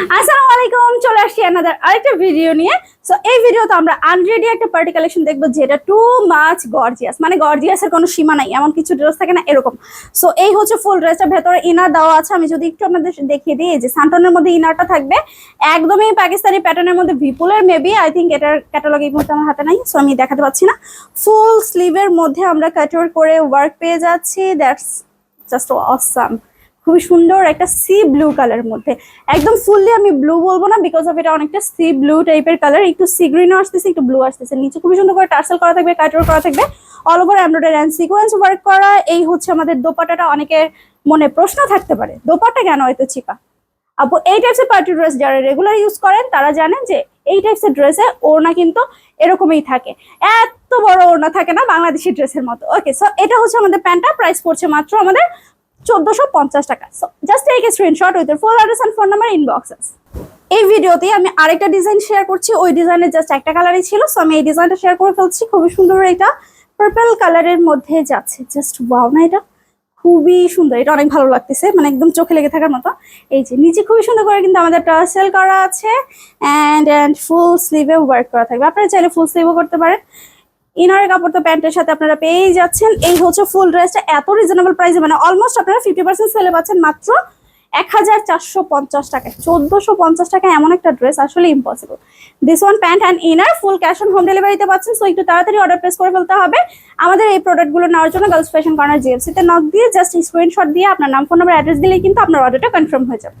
আসসালামু আলাইকুম চলে আসছি আরেকটা ভিডিও নিয়ে। আমরা একটা পার্টি দেখব যেটা মাচ গর্জিয়াস মানে কোনো সীমা নাই, এমন কিছু ড্রেস থাকে না, এরকম। এই হচ্ছে ফুল ইনার দেওয়া আছে। আমি যদি একটু আপনাদের দেখিয়ে দিই যে মধ্যে থাকবে। একদমই পাকিস্তানি প্যাটার্নের মধ্যে বিপুলের মেবি আই থিঙ্ক এটার ক্যাটালগ এই মুহূর্তে আমার হাতে নাই সো আমি দেখাতে পাচ্ছি না। ফুল স্লিভের মধ্যে আমরা কাটওয়ার করে ওয়ার্ক পেয়ে যাচ্ছি দ্যাটস জাস্ট অসাম খুবই সুন্দর একটা সি ব্লু কালার মধ্যে। একদম ফুললি আমি ব্লু বলব না বিকজ অফ এটা অনেকটা সি ব্লু টাইপের কালার একটু সি গ্রিনও আসতেছে, একটু ব্লু আসতেছে। নিচে খুবই সুন্দর করে টার্সেল করা থাকবে, কাটওয়ার করা থাকবে। All over embroidery and sequence work করা, এই হচ্ছে আমাদের দোপাটাটা অনেকের মনে প্রশ্ন থাকতে পারে দোপাটা কেন এত চিপা? আপু, এই টাইপসের পার্টি ড্রেস যারা রেগুলার ইউজ করেন, তারা জানেন যে এই টাইপসের ড্রেসে ওড়না কিন্তু এরকমই থাকে। এত বড় ওড়না থাকে না বাংলাদেশি ড্রেসের মতো। ওকে সো এটা হচ্ছে আমাদের প্যান্টটা। প্রাইস পড়ছে মাত্র আমাদের চোদ্দশো পঞ্চাশ টাকা। জাস্ট উইথ ফোন নাম্বার এই ভিডিওতে আমি আরেকটা ডিজাইন শেয়ার করছি। ওই ডিজাইনের জাস্ট একটা কালারই ছিল। সো আমি এই শেয়ার করে ফেলছি। খুবই সুন্দর এটা। মধ্যে যাচ্ছে। জাস্ট এটা? খুবই সুন্দর। এটা অনেক ভালো লাগতেছে। মানে একদম চোখে লেগে থাকার মতো। এই যে, নিচে খুবই সুন্দর করে কিন্তু আমাদের করা আছে। ফুল স্লিভে ওয়ার্ক করা থাকবে। আপনারা চাইলে ফুল স্লিভও করতে পারেন। ইনারের কাপড় তো প্যান্টের সাথে আপনারা পেয়েই যাচ্ছেন। এই হচ্ছে ফুল ড্রেসটা এত রিজনেবল প্রাইসে মানে অলমোস্ট আপনারা ফিফটি পার্সেন্ট সেলে পাচ্ছেন মাত্র এক হাজার চারশো পঞ্চাশ টাকায়। চোদ্দশো পঞ্চাশ টাকা এমন একটা ড্রেস আসলে impossible this one pant and inner full cash on home ডেলিভারিতে পাচ্ছেন। সো একটু তাড়াতাড়ি অর্ডার প্লেস করে ফেলতে হবে। আমাদের এই প্রোডাক্টগুলো নেওয়ার জন্য গার্লস ফ্যাশন কর্নার জিএফসিতে নক দিয়ে জাস্ট স্ক্রিনশট দিয়ে আপনার নাম ফোন নাম্বার অ্যাড্রেস দিলেই কিন্তু আপনার অর্ডারটা কনফার্ম হয়ে যাবে।